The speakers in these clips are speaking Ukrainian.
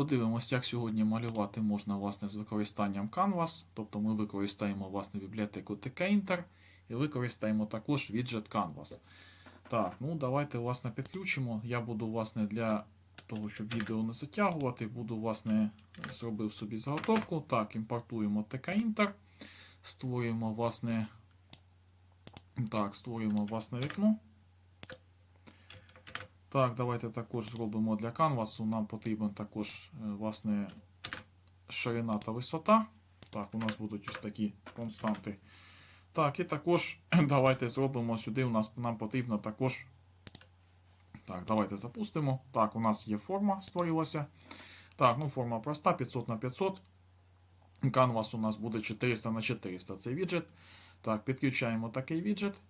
подивимося, як сьогодні малювати можна власне, з використанням Canvas. Тобто ми використаємо власне, бібліотеку TK-Inter і використаємо також віджет Canvas. Так, ну давайте власне, підключимо. Я буду власне, для того, щоб відео не затягувати, буду власне, зробив собі заготовку. Так, імпортуємо TK-Inter, створюємо власне, так, створюємо власне вікно. Так, давайте також зробимо для канвасу. Нам потрібен також е, власне ширина та висота. Так, у нас будуть ось такі константи. Так, і також давайте зробимо сюди. У нас нам потрібно також. Так, давайте запустимо. Так, у нас є форма створилася. Так, ну форма проста, 500 на 500. Canvas у нас буде 400 на 400. Цей віджит. Так, підключаємо такий віджит.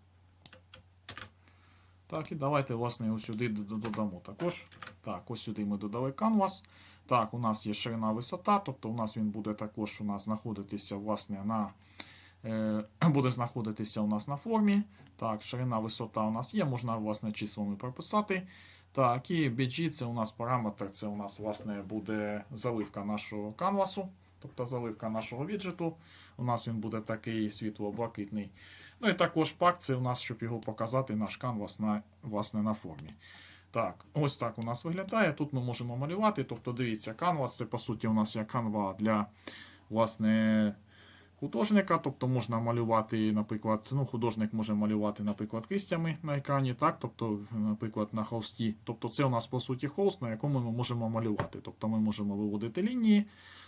Так, і давайте, власне, його сюди додамо також. Так, ось сюди ми додали canvas. Так, у нас є ширина висота, тобто у нас він буде також у нас знаходитися, власне, на. Е, буде знаходитися у нас на формі. Так, ширина висота у нас є, можна, власне, числами прописати. Так, і BG це у нас параметр, це у нас, власне, буде заливка нашого канвасу, тобто заливка нашого віджиту. У нас він буде такий світло-блакитний. Ну і також пак це у нас, щоб його показати, наш канвас на, власне, на формі. Так, ось так у нас виглядає. Тут ми можемо малювати. Тобто, дивіться, канвас це по суті у нас є канва для власне, художника. Тобто можна малювати, наприклад, ну, художник може малювати, наприклад, кистями на екрані, так, тобто, наприклад, на холсті. Тобто, це у нас по суті холст, на якому ми можемо малювати. Тобто ми можемо виводити лінії.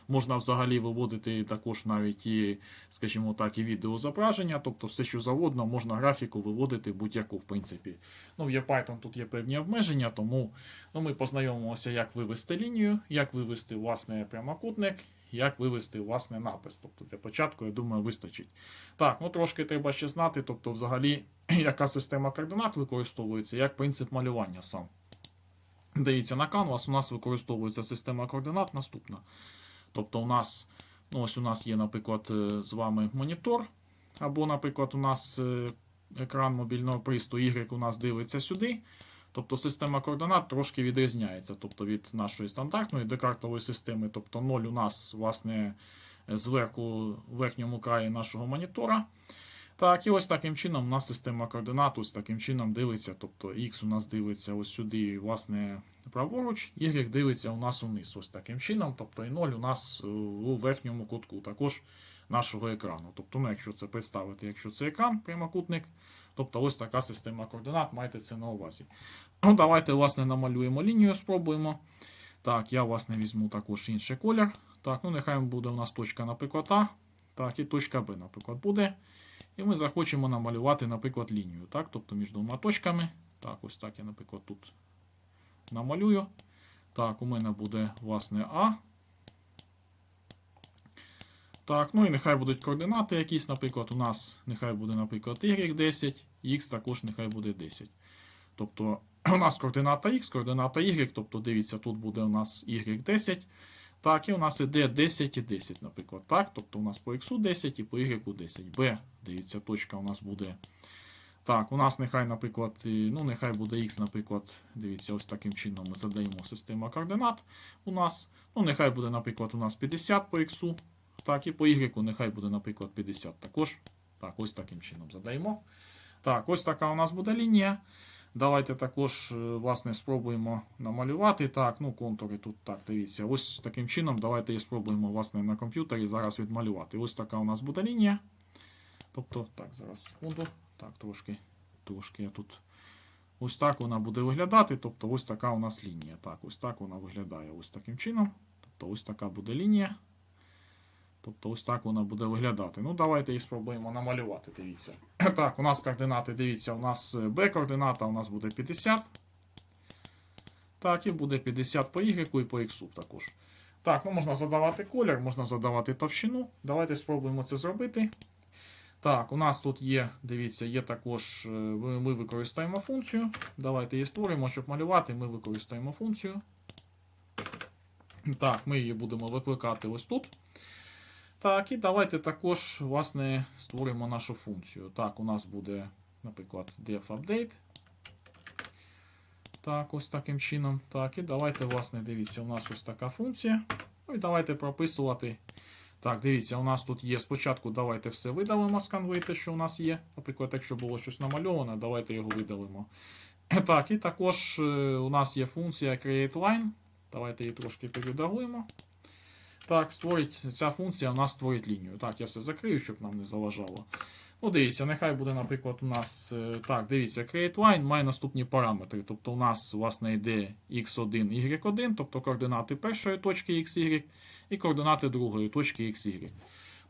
Можна взагалі виводити також навіть і, скажімо так, і відеозображення, тобто все, що завгодно, можна графіку виводити будь-яку, в принципі. Ну, в Python тут є певні обмеження, тому ну, ми познайомимося, як вивести лінію, як вивести власне прямокутник, як вивести власне напис. Тобто для початку, я думаю, вистачить. Так, ну трошки треба ще знати, тобто, взагалі, яка система координат використовується, як принцип малювання сам. Дивіться, на Canvas у нас використовується система координат наступна. Тобто, у нас, ну, ось у нас є, наприклад, е, з вами монітор, або, наприклад, у нас е, екран мобільного пристрою Y у нас дивиться сюди. Тобто система координат трошки відрізняється тобто, від нашої стандартної декартової системи. Тобто 0 у нас, власне, зверху в верхньому краї нашого монітора. Так, і ось таким чином у нас система координат ось таким чином дивиться. Тобто X у нас дивиться ось сюди, власне, праворуч, Y дивиться у нас униз. Ось таким чином. Тобто і 0 у нас у верхньому кутку також нашого екрану. Тобто, ну, якщо це представити, якщо це екран, прямокутник, тобто ось така система координат, майте це на увазі. Ну, давайте, власне, намалюємо лінію, спробуємо. Так, я, власне, візьму також інший колір. Так, ну нехай буде у нас точка, наприклад, А. Так, і точка Б, наприклад, буде. І ми захочемо намалювати, наприклад, лінію. Так? Тобто між двома точками. Так, ось так я, наприклад, тут намалюю. Так, у мене буде, власне, А. Так, ну і нехай будуть координати якісь, наприклад, у нас нехай буде, наприклад, Y10, X також нехай буде 10. Тобто у нас координата X, координата Y, тобто дивіться, тут буде у нас Y10. Так, і у нас іде 10 і 10, наприклад. Так, тобто у нас по X 10 і по Y 10. B, дивіться, точка у нас буде. Так, у нас нехай, наприклад, ну, нехай буде X, наприклад, дивіться, ось таким чином ми задаємо систему координат у нас. Ну, нехай буде, наприклад, у нас 50 по X. Так, і по Y нехай буде, наприклад, 50 також. Так, ось таким чином задаємо. Так, ось така у нас буде лінія. Давайте також, е, власне, спробуємо намалювати. Так, ну контури тут так, дивіться. Ось таким чином. Давайте і спробуємо власне, на комп'ютері зараз відмалювати. Ось така у нас буде лінія. Тобто, так, зараз секунду. Так, трошки, трошки я тут. Ось так вона буде виглядати. Тобто, ось така у нас лінія. Так, ось так вона виглядає. Ось таким чином. Тобто, ось така буде лінія. Тобто, ось так вона буде виглядати. Ну, давайте і спробуємо намалювати. Дивіться. Так, у нас координати, дивіться, у нас B-координата у нас буде 50. Так, і буде 50 по Y і по X також. Так, ну можна задавати колір, можна задавати товщину. Давайте спробуємо це зробити. Так, у нас тут є, дивіться, є також, е, ми використаємо функцію. Давайте її створимо, щоб малювати, ми використаємо функцію. Так, ми її будемо викликати ось тут. Так, і давайте також, власне, створимо нашу функцію. Так, у нас буде, наприклад, def update. Так, ось таким чином. Так, і давайте, власне, дивіться, у нас ось така функція. Ну і давайте прописувати. Так, дивіться, у нас тут є спочатку. Давайте все видалимо з конвейти, що у нас є. Наприклад, якщо було щось намальоване, давайте його видалимо. Так, і також е, у нас є функція createLine. Давайте її трошки передагуємо. Так, створить, ця функція у нас створить лінію. Так, я все закрию, щоб нам не заважало. Ну, дивіться, нехай буде, наприклад, у нас. е, Так, дивіться, createLine має наступні параметри. Тобто у нас, власне, йде x1, y1, тобто координати першої точки xy і координати другої точки xy.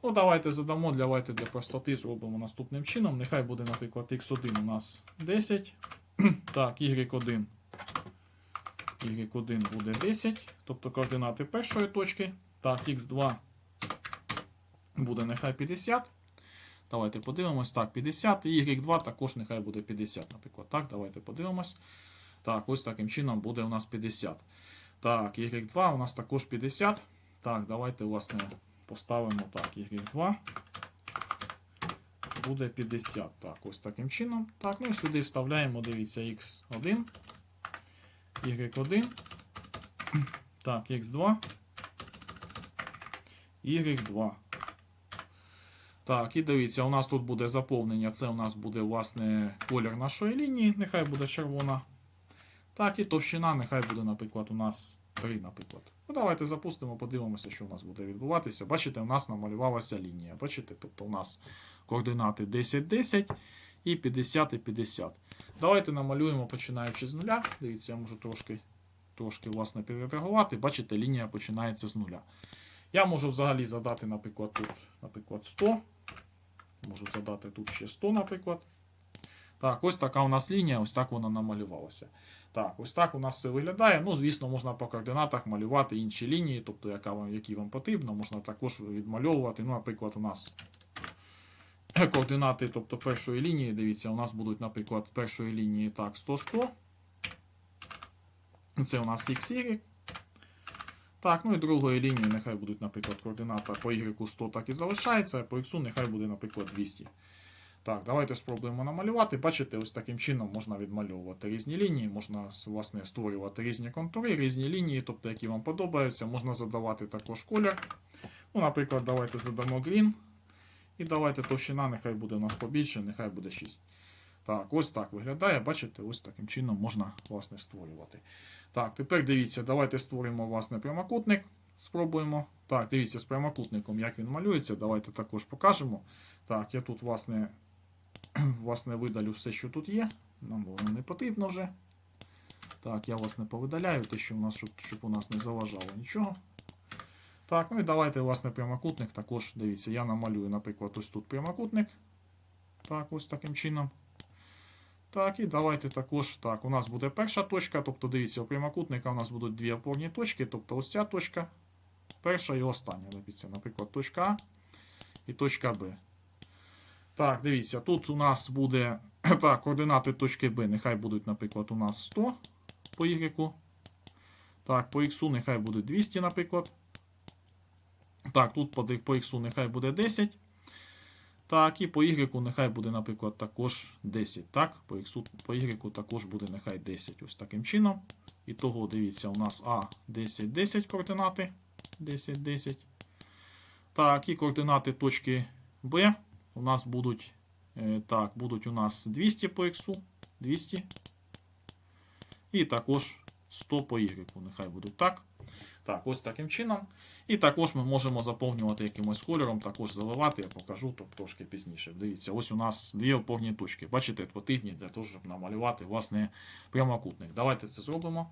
Ну, давайте задамо, давайте для простоти зробимо наступним чином. Нехай буде, наприклад, x1 у нас 10. Так, y1. y1 буде 10, тобто координати першої точки. Так, x2 буде нехай 50. Давайте подивимось. Так, 50. І y2 також нехай буде 50, наприклад. Так, давайте подивимось. Так, ось таким чином буде у нас 50. Так, y2 у нас також 50. Так, давайте, власне, поставимо так, y2 буде 50. Так, ось таким чином. Так, ну і сюди вставляємо, дивіться, x1, y1. Так, x2. Y2. Так, і дивіться, у нас тут буде заповнення. Це у нас буде, власне, колір нашої лінії. Нехай буде червона. Так, і товщина, нехай буде, наприклад, у нас 3, наприклад. Ну, давайте запустимо, подивимося, що у нас буде відбуватися. Бачите, у нас намалювалася лінія. Бачите, тобто у нас координати 10, 10 і 50 і 50. Давайте намалюємо, починаючи з нуля. Дивіться, я можу трошки, трошки власне, підредагувати. Бачите, лінія починається з нуля. Я можу взагалі задати, наприклад, тут, наприклад, 100. Можу задати тут ще 100, наприклад. Так, ось така у нас лінія, ось так вона намалювалася. Так, ось так у нас все виглядає. Ну, звісно, можна по координатах малювати інші лінії, тобто, яка вам, які вам потрібно, можна також відмальовувати. Ну, наприклад, у нас координати тобто, першої лінії, дивіться, у нас будуть, наприклад, першої лінії так, 100-100. Це у нас XY. Так, ну і другої лінії нехай будуть, наприклад, координата по Y 100 так і залишається, а по X нехай буде, наприклад, 200. Так, давайте спробуємо намалювати. Bачите, ось таким чином можна відмальовувати різні лінії, можна власне створювати різні контури, різні лінії, тобто які вам подобаються. Можна задавати також колір. Ну, Наприклад, давайте задамо green. І давайте товщина, нехай буде у нас побільше, нехай буде 6. Так, ось так виглядає. Бачите, ось таким чином можна власне створювати. Так, тепер дивіться, давайте створимо власне прямокутник. Спробуємо. Так, дивіться, з прямокутником, як він малюється, давайте також покажемо. Так, я тут, власне, власне видалю все, що тут є. Нам воно не потрібно вже. Так, я власне повидаляю те, що у нас, щоб, щоб у нас не заважало нічого. Так, ну і давайте, власне, прямокутник також, дивіться, я намалюю, наприклад, ось тут прямокутник. Так, ось таким чином. Так, і давайте також. Так, у нас буде перша точка. Тобто, дивіться, у прямокутника у нас будуть дві опорні точки. Тобто ось ця точка, перша і остання. Дивіться, наприклад, точка А і точка Б. Так, дивіться, тут у нас буде так, координати точки Б. Нехай будуть, наприклад, у нас 100 по Y. Так, по X нехай буде 200, наприклад. Так, тут по, X нехай буде 10. Так, і по Y нехай буде, наприклад, також 10. Так, по X, по Y також буде нехай 10. Ось таким чином. І того, дивіться, у нас А 10, 10 координати. 10, 10. Так, і координати точки Б у нас будуть. е, Так, будуть у нас 200 по X, 200. І також 100 по Y. Нехай будуть так. Так, ось таким чином. І також ми можемо заповнювати якимось кольором, також заливати, я покажу трошки пізніше. Дивіться, ось у нас дві опорні точки. Бачите, потрібні для того, щоб намалювати власне прямокутник. Давайте це зробимо.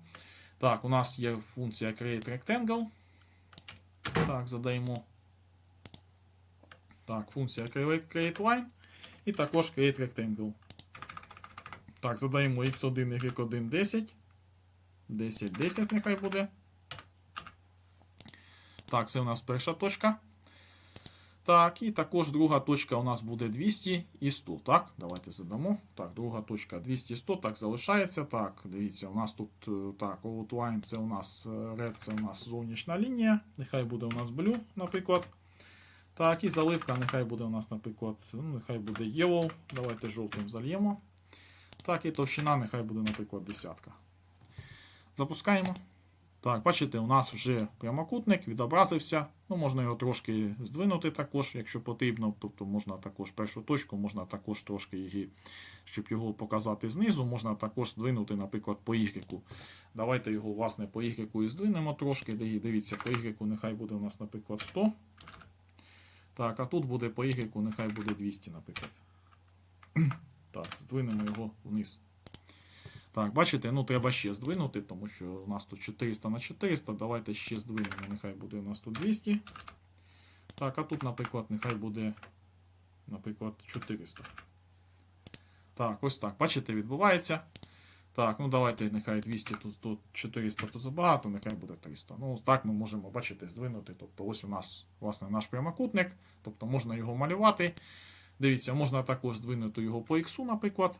Так, у нас є функція Create Rectangle. Так, задаємо. Так, функція Create, create Line. І також Create Rectangle. Так, задаємо x1, y1, 10. 10, 10 нехай буде. Так, це у нас перша точка. Так, і також друга точка у нас буде 200 і 100. Так, давайте задамо. Так, друга точка 200 100. Так, залишається. Так, дивіться, у нас тут е, так, outline це у нас е, red, це у нас зовнішня лінія. Нехай буде у нас blue, наприклад. Так, і заливка, нехай буде у нас, наприклад, ну, нехай буде yellow. Давайте жовтим зальємо. Так, і товщина, нехай буде, наприклад, десятка. Запускаємо. Так, бачите, у нас вже прямокутник відобразився. Ну, можна його трошки здвинути також, якщо потрібно. Тобто можна також першу точку, можна також трошки її, щоб його показати знизу, можна також здвинути, наприклад, по Y. Давайте його, власне, по Y і здвинемо трошки. Дивіться, по Y нехай буде у нас, наприклад, 100. Так, а тут буде по Y, нехай буде 200, наприклад. Так, здвинемо його вниз. Так, бачите, ну треба ще здвинути, тому що у нас тут 400 на 400. Давайте ще здвинемо, нехай буде у нас тут 200. Так, а тут, наприклад, нехай буде, наприклад, 400. Так, ось так. Бачите, відбувається. Так, ну давайте, нехай 200, тут, тут 400 то забагато, нехай буде 300. Ну, так ми можемо, бачите, здвинути. Тобто ось у нас, власне, наш прямокутник. Тобто можна його малювати. Дивіться, можна також здвинути його по іксу, наприклад.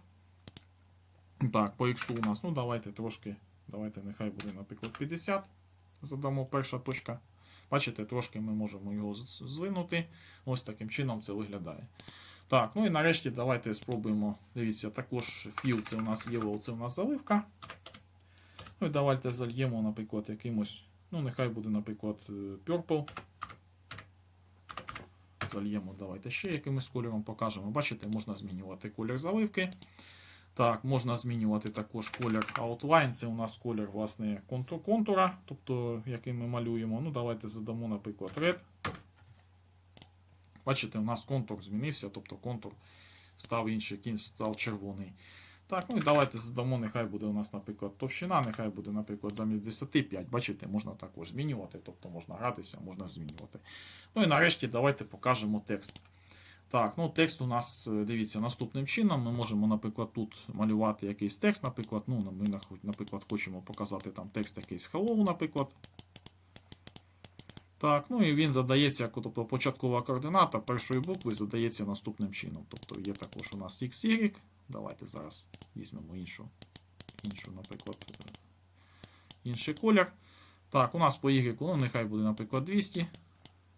Так, по іксу у нас, ну давайте трошки, давайте нехай буде, наприклад, 50. Задамо перша точка. Бачите, трошки ми можемо його звинути. Ось таким чином це виглядає. Так, ну і нарешті давайте спробуємо. Дивіться, також філ це у нас yellow, це у нас заливка. Ну і давайте зальємо, наприклад, якимось. Ну, нехай буде, наприклад, е, purple. Зальємо, давайте ще якимось кольором покажемо. Бачите, можна змінювати колір заливки. Так, можна змінювати також колір outline. Це у нас колір власне контур контура, тобто який ми малюємо. Ну, давайте задамо, наприклад, red. Бачите, у нас контур змінився, тобто контур став інший, кінь став червоний. Так, ну і давайте задамо, нехай буде у нас, наприклад, товщина, нехай буде, наприклад, замість 10 5. Бачите, можна також змінювати, тобто можна гратися, можна змінювати. Ну і нарешті давайте покажемо текст. Так, ну текст у нас, е, дивіться, наступним чином. Ми можемо, наприклад, тут малювати якийсь текст, наприклад, ну, ми, наприклад, хочемо показати там текст якийсь hello, наприклад. Так, ну і він задається, тобто початкова координата першої букви задається наступним чином. Тобто є також у нас XY. Давайте зараз візьмемо іншу, іншу, наприклад, е, інший колір. Так, у нас по Y, ну нехай буде, наприклад, 200.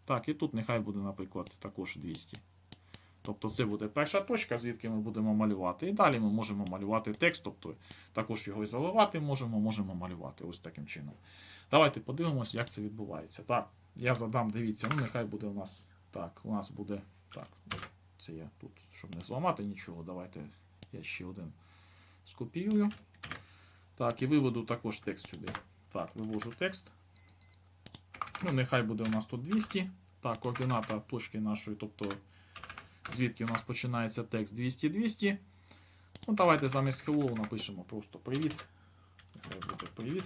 Так, і тут нехай буде, наприклад, також 200. Тобто це буде перша точка, звідки ми будемо малювати. І далі ми можемо малювати текст, тобто також його і заливати можемо, можемо малювати ось таким чином. Давайте подивимося, як це відбувається. Так, я задам, дивіться, ну нехай буде у нас. Так, у нас буде. Так, це я тут, щоб не зламати нічого, давайте я ще один скопіюю. Так, і виведу також текст сюди. Так, вивожу текст. Ну, нехай буде у нас тут 200. Так, координата точки нашої, тобто звідки у нас починається текст 200-200. Ну, давайте замість hello напишемо просто привіт. Нехай буде привіт.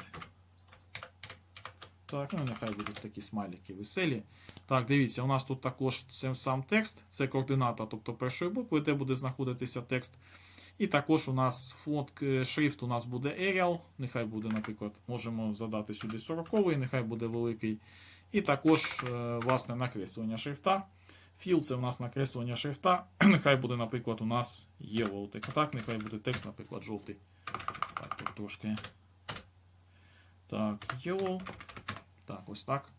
Так, ну нехай будуть такі смайлики веселі. Так, дивіться, у нас тут також сам текст, це координата, тобто першої букви, де буде знаходитися текст. І також у нас фонд е, шрифт у нас буде Arial. Нехай буде, наприклад, можемо задати сюди 40 нехай буде великий. І також, е, власне, накреслення шрифта. Філ це у нас накреслення шрифта. Нехай буде, наприклад, у нас. Так, так, нехай буде текст, наприклад, жовтий. Так, тут трошки. Так, yellow. Так, ось так.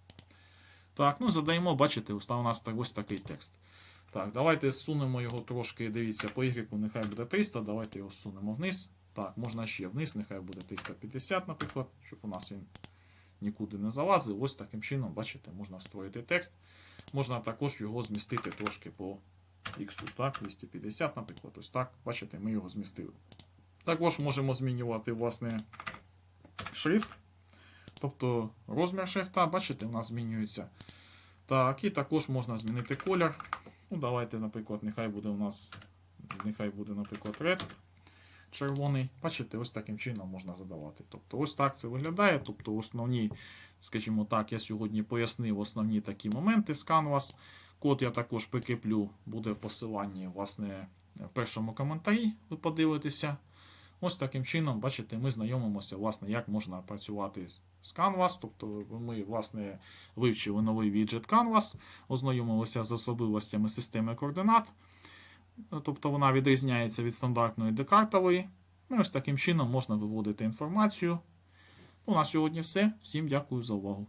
Так, ну задаємо, бачите, ось у нас ось такий текст. Так, давайте зсунемо його трошки. Дивіться, по Y нехай буде 300, давайте його зсунемо вниз. Так, можна ще вниз, нехай буде 350, наприклад, щоб у нас він нікуди не залазив. Ось таким чином, бачите, можна створити текст. Можна також його змістити трошки по X, так, 250, наприклад, ось так. Бачите, ми його змістили. Також можемо змінювати, власне, шрифт. Тобто розмір шрифта, бачите, у нас змінюється. Так, і також можна змінити колір. Ну, давайте, наприклад, нехай буде у нас, нехай буде, наприклад, red червоний. Бачите, ось таким чином можна задавати. Тобто, ось так це виглядає. Тобто, основні, скажімо так, я сьогодні пояснив основні такі моменти з Canvas. Код я також прикріплю, буде в посиланні, власне, в першому коментарі. Ви подивитеся. Ось таким чином, бачите, ми знайомимося, власне, як можна працювати з Canvas. Тобто ми, власне, вивчили новий віджит Canvas, ознайомилися з особливостями системи координат. Тобто вона відрізняється від стандартної декартової. Ну, ось таким чином можна виводити інформацію. Ну, на сьогодні все. Всім дякую за увагу.